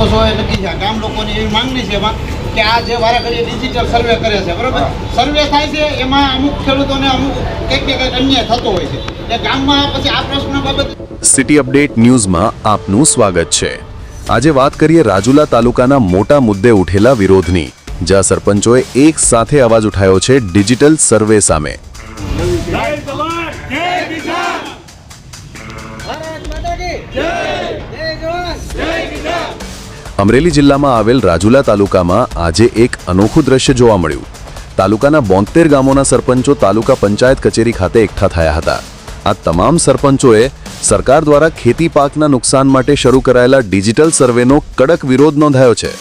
સરપંચ એ નક્કી છે ગામ લોકોની એવી માંગણી છે એમાં કે આ જે વારે ડિજિટલ સર્વે કરે છે બરાબર? સર્વે થાય છે એમાં અમુક ખેડૂતોને અમુક કંઈક ને કંઈક અન્યાય થતો હોય છે. એ ગામમાં પછી આ પ્રશ્ન બાબતે સિટી અપડેટ ન્યૂઝમાં આપનું સ્વાગત છે. આજે વાત કરીએ રાજુલા તાલુકાના મોટા મુદ્દે ઉઠેલા વિરોધની જ્યાં સરપંચોએ એક સાથે અવાજ ઉઠાવ્યો છે ડિજિટલ સર્વે સામે. અમરેલી જિલ્લામાં આવેલ રાજુલા તાલુકામાં આજે એક અનોખું દ્રશ્ય જોવા મળ્યું. તાલુકાના બોતેર ગામોના સરપંચો તાલુકા પંચાયત કચેરી ખાતે એકઠા થયા હતા. આ તમામ સરપંચોએ સરકાર દ્વારા ખેતી પાકના નુકસાન માટે શરૂ કરાયેલા ડિજિટલ સર્વેનો કડક વિરોધ નોંધાયો છે.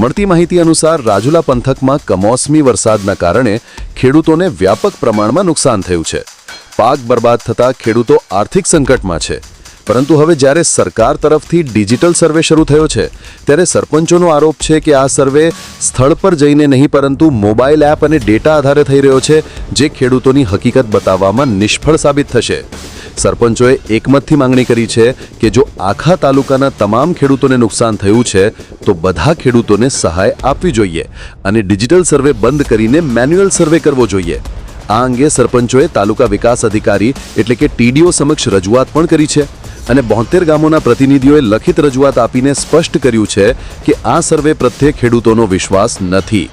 મળતી માહિતી અનુસાર રાજુલા પંથકમાં કમોસમી વરસાદના કારણે ખેડૂતોને વ્યાપક પ્રમાણમાં નુકસાન થયું છે. પાક બરબાદ થતા ખેડૂતો આર્થિક સંકટમાં છે. પરંતુ હવે જ્યારે સરકાર તરફથી ડિજિટલ સર્વે શરૂ થયો છે, ત્યારે સરપંચોનો આરોપ છે કે આ સર્વે સ્થળ પર જઈને નહીં, પરંતુ મોબાઈલ એપ અને ડેટા આધારે થઈ રહ્યો છે, જે ખેડૂતોની હકીકત બતાવવામાં નિષ્ફળ સાબિત થશે. સરપંચોએ એકમતથી માંગણી કરી છે કે જો આખા તાલુકાના તમામ ખેડૂતોને નુકસાન થયું છે, તો બધા ખેડૂતોને સહાય આપવી જોઈએ અને ડિજિટલ સર્વે બંધ કરીને મેન્યુઅલ સર્વે કરવો જોઈએ. આ અંગે સરપંચોએ તાલુકા વિકાસ અધિકારી એટલે કે ટીડીઓ સમક્ષ રજૂઆત પણ કરી છે. અને બોતેર ગામોના પ્રતિનિધિઓએ લખિત રજૂઆત આપીને સ્પષ્ટ કર્યું છે કે આ સર્વે પ્રત્યે ખેડૂતોનો વિશ્વાસ નથી.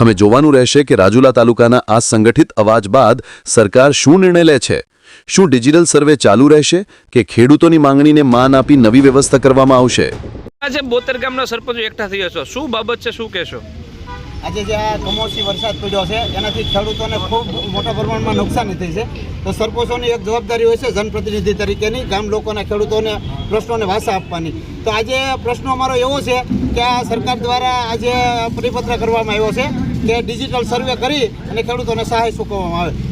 હવે જોવાનું રહેશે કે રાજુલા તાલુકાના આ સંગઠિત અવાજ બાદ સરકાર શું નિર્ણય લે છે? શું ડિજિટલ સર્વે ચાલુ રહેશે કે ખેડૂતોની માંગણીને માન આપી નવી વ્યવસ્થા કરવામાં આવશે? આજે બોતેર ગામના સરપંચો એકઠા થયા છો, શું બાબત છે, શું કહેશો? આજે જે આ કમોસમી વરસાદ પડ્યો છે, એનાથી ખેડૂતોને ખૂબ મોટા પ્રમાણમાં નુકસાની થઈ છે. તો સરપંચોની એક જવાબદારી હોય છે જનપ્રતિનિધિ તરીકેની, ગામ લોકોના ખેડૂતોને પ્રશ્નોને વાસા આપવાની. તો આજે પ્રશ્નો અમારો એવો છે કે આ સરકાર દ્વારા આજે પરિપત્ર કરવામાં આવ્યો છે કે ડિજિટલ સર્વે કરી અને ખેડૂતોને સહાય ચૂકવવામાં આવે.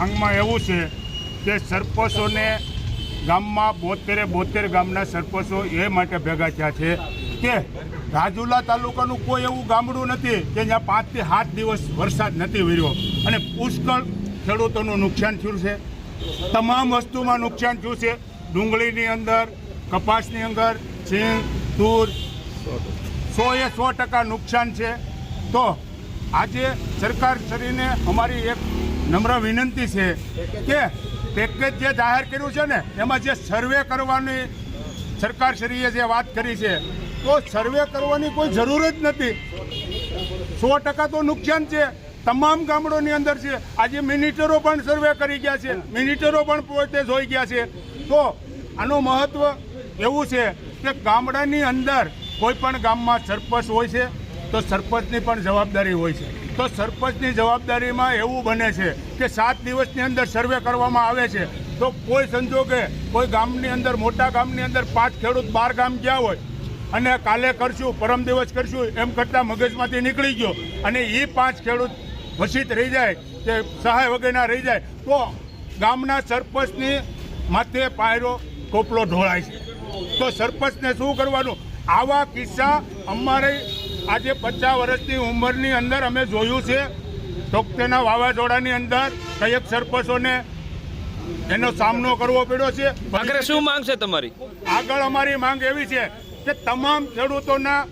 આંગમાં એવું છે કે સરપંચોને ગામમાં બોતેરે બોતેર ગામના સરપંચો એ માટે ભેગા થયા છે કે રાજુલા તાલુકાનું કોઈ એવું ગામડું નથી કે જ્યાં પાંચથી સાત દિવસ વરસાદ નથી વર્યો. અને પુષ્કળ ખેડૂતોનું નુકસાન થયું છે. તમામ વસ્તુમાં નુકસાન થયું છે. ડુંગળીની અંદર, કપાસની અંદર, સિંહ, તૂર, સો એ સો ટકા નુકસાન છે. તો આજે સરકાર શ્રીને અમારી એક નમ્ર વિનંતી છે કે પેકેજ જે જાહેર કર્યું છે ને, એમાં જે સર્વે કરવાની સરકાર શ્રીએ જે વાત કરી છે, તો સર્વે કરવાની કોઈ જરૂર જ નથી. સો ટકા તો નુકસાન છે. તમામ ગામડોની અંદર છે. આજે મિનિટરો પણ સર્વે કરી ગયા છે. મિનિટરો પણ પોતે જોઈ ગયા છે. તો આનું મહત્વ એવું છે કે ગામડાની અંદર કોઈ પણ ગામમાં સરપંચ હોય છે તો સરપંચની પણ જવાબદારી હોય છે. તો સરપંચની જવાબદારીમાં એવું બને છે કે સાત દિવસની અંદર સર્વે કરવામાં આવે છે. તો કોઈ સંજોગે કોઈ ગામની અંદર, મોટા ગામની અંદર પાંચ ખેડૂત બાર ગામ ગયા હોય અને કાલે કરશું, પરમ દિવસ કરશું, એમ કરતાં મગજમાંથી નીકળી ગયો અને એ પાંચ ખેડૂત વસિત રહી જાય કે સહાય વગેરેના રહી જાય, તો ગામના સરપંચની માથે પાયરો ટોપલો ઢોળાય છે. તો સરપંચને શું કરવાનું? આવા કિસ્સા અમારે આજે પચાસ વર્ષની ઉંમરની અંદર અમે જોયું છે. ટોકતેના વાવાઝોડાની અંદર કયક સરપંચોને એનો સામનો કરવો પડ્યો છે. આગળ શું માંગ છે તમારી? આગળ અમારી માંગ એવી છે કે તમામ ખેડૂતોના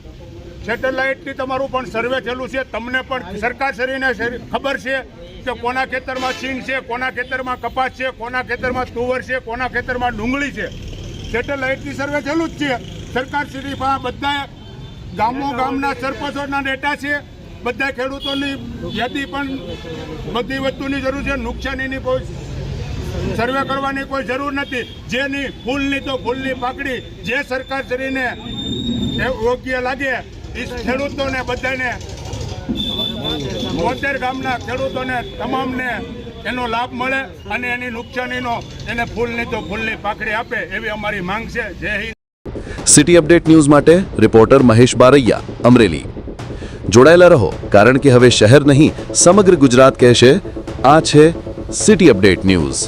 સેટેલાઇટથી તમારું પણ સર્વે થયેલું છે. તમને પણ સરકાર શ્રીને ખબર છે કે કોના ખેતરમાં સિંગ છે કોના ખેતરમાં કપાસ છે કોના ખેતરમાં તુવર છે કોના ખેતરમાં ડુંગળી છે. સેટેલાઇટથી સર્વે થયેલું જ છે. સરકાર શ્રી પાસે બધા ગામો ગામના સરપંચોના ડેટા છે. બધા ખેડૂતોની યાદી પણ બધી વસ્તુની જરૂર છે. નુકસાનીની કોઈ સર્વે કરવાની કોઈ જરૂર નથી. જેની ફૂલની તો ફૂલની પાકડી જે સરકાર શ્રીને એ યોગ્ય લાગે એ ખેડૂતોને બધાને બોતેર ગામના ખેડૂતોને તમામને એનો લાભ મળે અને એની નુકસાનીનો એને ફૂલની તો ફૂલની પાકડી આપે એવી અમારી માંગ છે. Jai Hind. City update news માટે રિપોર્ટર મહેશ બારૈયા, અમરેલી. જોડાયેલા રહો, કારણ કે હવે શહેર નહીં, સમગ્ર ગુજરાત કહેશે, આ છે સિટી અપડેટ ન્યૂઝ.